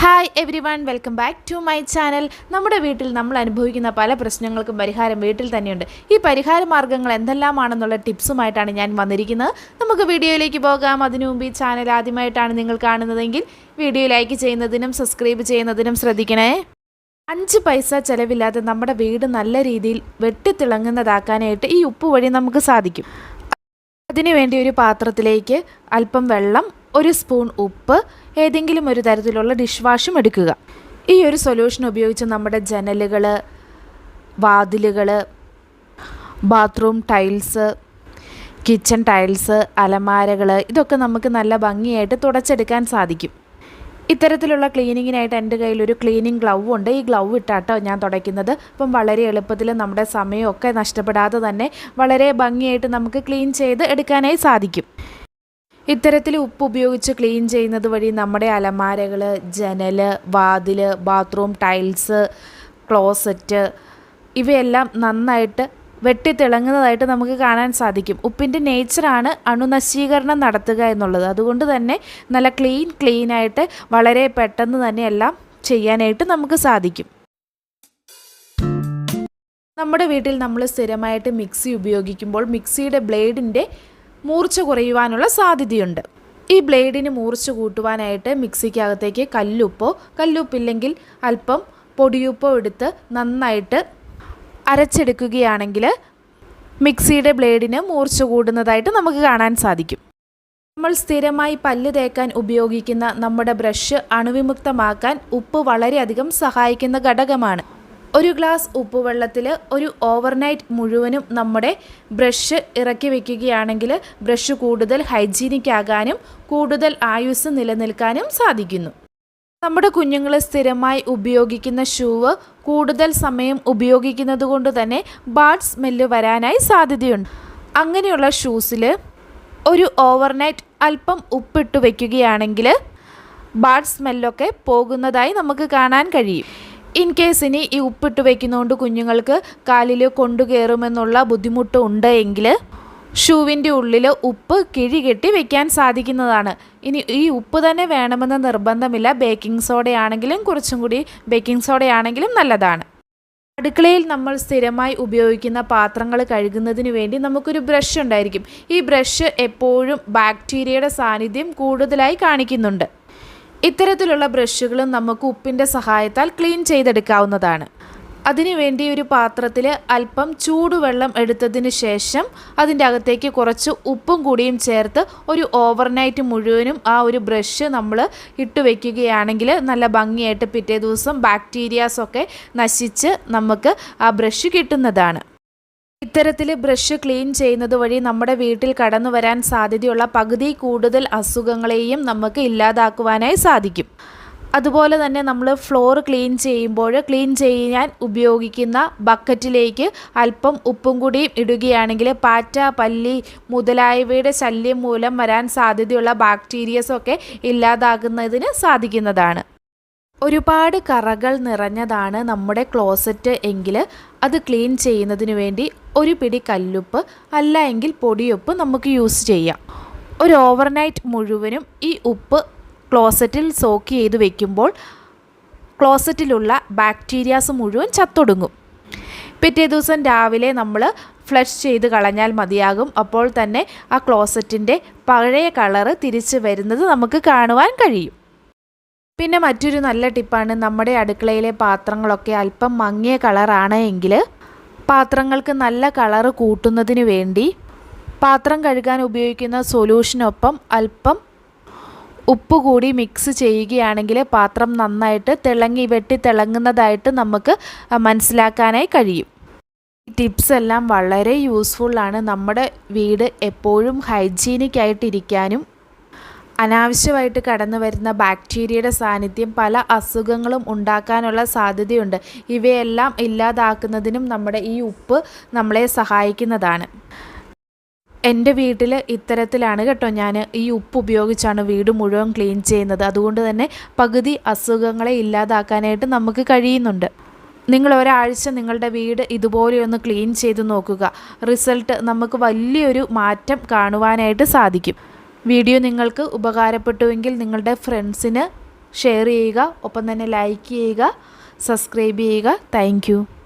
Hi everyone welcome back to my channel നമ്മുടെ വീട്ടിൽ നമ്മൾ അനുഭവിക്കുന്ന പല പ്രശ്നങ്ങൾക്കും പരിഹാരം വീട്ടിൽ തന്നെയുണ്ട്. ഈ പരിഹാര മാർഗങ്ങൾ എന്തെല്ലാമാണെന്നുള്ള ടിപ്സുമായിട്ടാണ് ഞാൻ വന്നിരിക്കുന്നത്. നമുക്ക് വീഡിയോയിലേക്ക് പോകാം. അതിനു മുമ്പ് ഈ ചാനൽ ആദ്യമായിട്ടാണ് നിങ്ങൾ കാണുന്നതെങ്കിൽ വീഡിയോ ലൈക്ക് ചെയ്യുന്നതിനും സബ്സ്ക്രൈബ് ചെയ്യുന്നതിനും ശ്രദ്ധിക്കണേ. അഞ്ച് പൈസ ചിലവില്ലാതെ നമ്മുടെ വീട് നല്ല രീതിയിൽ വെട്ടിത്തിളങ്ങുന്നതാക്കാനായിട്ട് ഈ ഉപ്പ് വഴി നമുക്ക് സാധിക്കും. അതിനുവേണ്ടി ഒരു പാത്രത്തിലേക്ക് അല്പം വെള്ളം ഒരു സ്പൂൺ ഉപ്പ് ഏതെങ്കിലും ഒരു തരത്തിലുള്ള ഡിഷ് വാഷും എടുക്കുക. ഈ ഒരു സൊല്യൂഷൻ ഉപയോഗിച്ച് നമ്മുടെ ജനലുകൾ വാതിലുകൾ ബാത്റൂം ടൈൽസ് കിച്ചൺ ടൈൽസ് അലമാരകൾ ഇതൊക്കെ നമുക്ക് നല്ല ഭംഗിയായിട്ട് തുടച്ചെടുക്കാൻ സാധിക്കും. ഇത്തരത്തിലുള്ള ക്ലീനിങ്ങിനായിട്ട് എന്റെ കയ്യിൽ ഒരു ക്ലീനിങ് ഗ്ലൗ ഉണ്ട്. ഈ ഗ്ലൗ ഇട്ടാട്ടോ ഞാൻ തുടയ്ക്കുന്നത്. അപ്പം വളരെ എളുപ്പത്തിൽ നമ്മുടെ സമയമൊക്കെ നഷ്ടപ്പെടാതെ തന്നെ വളരെ ഭംഗിയായിട്ട് നമുക്ക് ക്ലീൻ ചെയ്ത് എടുക്കാനായി സാധിക്കും. ഇത്തരത്തിൽ ഉപ്പ് ഉപയോഗിച്ച് ക്ലീൻ ചെയ്യുന്നത് വഴി നമ്മുടെ അലമാരകൾ ജനൽ വാതിൽ ബാത്റൂം ടൈൽസ് ക്ലോസറ്റ് ഇവയെല്ലാം നന്നായിട്ട് വെട്ടിത്തിളങ്ങുന്നതായിട്ട് നമുക്ക് കാണാൻ സാധിക്കും. ഉപ്പിന്റെ നേച്ചറാണ് അണുനശീകരണം നടത്തുക എന്നുള്ളത്. അതുകൊണ്ട് തന്നെ നല്ല ക്ലീൻ ക്ലീനായിട്ട് വളരെ പെട്ടെന്ന് തന്നെ എല്ലാം ചെയ്യാനായിട്ട് നമുക്ക് സാധിക്കും. നമ്മുടെ വീട്ടിൽ നമ്മൾ സ്ഥിരമായിട്ട് മിക്സി ഉപയോഗിക്കുമ്പോൾ മിക്സിയുടെ ബ്ലേഡിന്റെ മൂർച്ച കുറയുവാനുള്ള സാധ്യതയുണ്ട്. ഈ ബ്ലേഡിന് മൂർച്ച കൂട്ടുവാനായിട്ട് മിക്സിക്കകത്തേക്ക് കല്ലുപ്പോ കല്ലുപ്പില്ലെങ്കിൽ അല്പം പൊടിയുപ്പോ എടുത്ത് നന്നായിട്ട് അരച്ചെടുക്കുകയാണെങ്കിൽ മിക്സിയുടെ ബ്ലേഡിന് മൂർച്ച കൂടുന്നതായിട്ട് നമുക്ക് കാണാൻ സാധിക്കും. നമ്മൾ സ്ഥിരമായി പല്ല് തേക്കാൻ ഉപയോഗിക്കുന്ന നമ്മുടെ ബ്രഷ് അണുവിമുക്തമാക്കാൻ ഉപ്പ് വളരെയധികം സഹായിക്കുന്ന ഘടകമാണ്. ഒരു ഗ്ലാസ് ഉപ്പുവെള്ളത്തിൽ ഒരു ഓവർനൈറ്റ് മുഴുവനും നമ്മുടെ ബ്രഷ് ഇറക്കി വയ്ക്കുകയാണെങ്കിൽ ബ്രഷ് കൂടുതൽ ഹൈജീനിക് ആകാനും കൂടുതൽ ആയുസ് നിലനിൽക്കാനും സാധിക്കുന്നു. നമ്മുടെ കുഞ്ഞുങ്ങൾ സ്ഥിരമായി ഉപയോഗിക്കുന്ന ഷൂവ് കൂടുതൽ സമയം ഉപയോഗിക്കുന്നത് കൊണ്ട് തന്നെ ബാഡ് സ്മെല്ല് വരാനായി സാധ്യതയുണ്ട്. അങ്ങനെയുള്ള ഷൂസിൽ ഒരു ഓവർനൈറ്റ് അല്പം ഉപ്പിട്ട് വയ്ക്കുകയാണെങ്കിൽ ബാഡ് സ്മെല്ലൊക്കെ പോകുന്നതായി നമുക്ക് കാണാൻ കഴിയും. ഇൻ കേസ് ഇനി ഈ ഉപ്പിട്ട് വയ്ക്കുന്നതുകൊണ്ട് കുഞ്ഞുങ്ങൾക്ക് കാലിൽ കൊണ്ടുകയറുമെന്നുള്ള ബുദ്ധിമുട്ട് ഉണ്ട് എങ്കിൽ ഷൂവിന്റെ ഉള്ളിൽ ഉപ്പ് കിഴി കെട്ടി വെക്കാൻ സാധിക്കുന്നതാണ്. ഇനി ഈ ഉപ്പ് തന്നെ വേണമെന്ന് നിർബന്ധമില്ല. ബേക്കിംഗ് സോഡയാണെങ്കിലും കുറച്ചും കൂടി ബേക്കിംഗ് സോഡയാണെങ്കിലും നല്ലതാണ്. അടുക്കളയിൽ നമ്മൾ സ്ഥിരമായി ഉപയോഗിക്കുന്ന പാത്രങ്ങൾ കഴുകുന്നതിന് വേണ്ടി നമുക്കൊരു ബ്രഷ് ഉണ്ടായിരിക്കും. ഈ ബ്രഷ് എപ്പോഴും ബാക്ടീരിയയുടെ സാന്നിധ്യം കൂടുതലായി കാണിക്കുന്നുണ്ട്. ഇത്തരത്തിലുള്ള ബ്രഷുകളും നമുക്ക് ഉപ്പിന്റെ സഹായത്താൽ ക്ലീൻ ചെയ്തെടുക്കാവുന്നതാണ്. അതിനുവേണ്ടി ഒരു പാത്രത്തിൽ അല്പം ചൂടുവെള്ളം എടുത്തതിന് ശേഷം അതിന്റെ അകത്തേക്ക് കുറച്ച് ഉപ്പും കൂടിയും ചേർത്ത് ഒരു ഓവർനൈറ്റ് മുഴുവനും ആ ഒരു ബ്രഷ് നമ്മൾ ഇട്ട് വയ്ക്കുകയാണെങ്കിൽ നല്ല ഭംഗിയായിട്ട് പിറ്റേ ദിവസം ബാക്ടീരിയാസൊക്കെ നശിച്ച് നമുക്ക് ആ ബ്രഷ് കിട്ടുന്നതാണ്. ഇത്തരത്തിൽ ബ്രഷ് ക്ലീൻ ചെയ്യുന്നത് വഴി നമ്മുടെ വീട്ടിൽ കടന്നു വരാൻ സാധ്യതയുള്ള പകുതി കൂടുതൽ അസുഖങ്ങളെയും നമുക്ക് ഇല്ലാതാക്കുവാനായി സാധിക്കും. അതുപോലെ തന്നെ നമ്മൾ ഫ്ലോർ ക്ലീൻ ചെയ്യുമ്പോൾ ക്ലീൻ ചെയ്യാൻ ഉപയോഗിക്കുന്ന ബക്കറ്റിലേക്ക് അല്പം ഉപ്പും കൂടിയും ഇടുകയാണെങ്കിൽ പാറ്റ പല്ലി മുതലായവയുടെ ശല്യം മൂലം വരാൻ സാധ്യതയുള്ള ബാക്ടീരിയസൊക്കെ ഇല്ലാതാകുന്നതിന് സാധിക്കുന്നതാണ്. ഒരുപാട് കറകൾ നിറഞ്ഞതാണ് നമ്മുടെ ക്ലോസറ്റ് എങ്കിൽ അത് ക്ലീൻ ചെയ്യുന്നതിന് വേണ്ടി ഒരു പിടി കല്ലുപ്പ് അല്ല എങ്കിൽ പൊടിയുപ്പ് നമുക്ക് യൂസ് ചെയ്യാം. ഒരു ഓവർനൈറ്റ് മുഴുവനും ഈ ഉപ്പ് ക്ലോസറ്റിൽ സോക്ക് ചെയ്ത് വെക്കുമ്പോൾ ക്ലോസറ്റിലുള്ള ബാക്ടീരിയാസ് മുഴുവൻ ചത്തൊടുങ്ങും. പിറ്റേ ദിവസം രാവിലെ നമ്മൾ ഫ്ലഷ് ചെയ്ത് കളഞ്ഞാൽ മതിയാകും. അപ്പോൾ തന്നെ ആ ക്ലോസറ്റിന്റെ പഴയ കളറ് തിരിച്ച് വരുന്നത് നമുക്ക് കാണുവാൻ കഴിയും. പിന്നെ മറ്റൊരു നല്ല ടിപ്പാണ് നമ്മുടെ അടുക്കളയിലെ പാത്രങ്ങളൊക്കെ അല്പം മങ്ങിയ കളറാണ് എങ്കിൽ പാത്രങ്ങൾക്ക് നല്ല കളറ് കൂട്ടുന്നതിന് വേണ്ടി പാത്രം കഴുകാൻ ഉപയോഗിക്കുന്ന സൊല്യൂഷനൊപ്പം അല്പം ഉപ്പ് കൂടി മിക്സ് ചെയ്യുകയാണെങ്കിൽ പാത്രം നന്നായിട്ട് തിളങ്ങി വെട്ടി തിളങ്ങുന്നതായിട്ട് നമുക്ക് മനസ്സിലാക്കാനായി കഴിയും. ടിപ്സ് എല്ലാം വളരെ യൂസ്ഫുള്ളാണ് നമ്മുടെ വീട് എപ്പോഴും ഹൈജീനിക് ആയിട്ടിരിക്കാനും അനാവശ്യമായിട്ട് കടന്നു വരുന്ന ബാക്ടീരിയയുടെ സാന്നിധ്യം പല അസുഖങ്ങളും ഉണ്ടാക്കാനുള്ള സാധ്യതയുണ്ട്. ഇവയെല്ലാം ഇല്ലാതാക്കുന്നതിനും നമ്മുടെ ഈ ഉപ്പ് നമ്മളെ സഹായിക്കുന്നതാണ്. എന്റെ വീട്ടിൽ ഇത്തരത്തിലാണ് കേട്ടോ ഞാൻ ഈ ഉപ്പ് ഉപയോഗിച്ചാണ് വീട് മുഴുവൻ ക്ലീൻ ചെയ്യുന്നത്. അതുകൊണ്ട് തന്നെ പകുതി അസുഖങ്ങളെ ഇല്ലാതാക്കാനായിട്ട് നമുക്ക് കഴിയുന്നുണ്ട്. നിങ്ങൾ ഒരാഴ്ച നിങ്ങളുടെ വീട് ഇതുപോലെ ഒന്ന് ക്ലീൻ ചെയ്ത് നോക്കുക. റിസൾട്ട് നമുക്ക് വലിയൊരു മാറ്റം കാണുവാനായിട്ട് സാധിക്കും. വീഡിയോ നിങ്ങൾക്ക് ഉപകാരപ്പെട്ടുവെങ്കിൽ നിങ്ങളുടെ ഫ്രണ്ട്സിന് ഷെയർ ചെയ്യുക ഒപ്പം തന്നെ ലൈക്ക് ചെയ്യുക സബ്സ്ക്രൈബ് ചെയ്യുക. താങ്ക്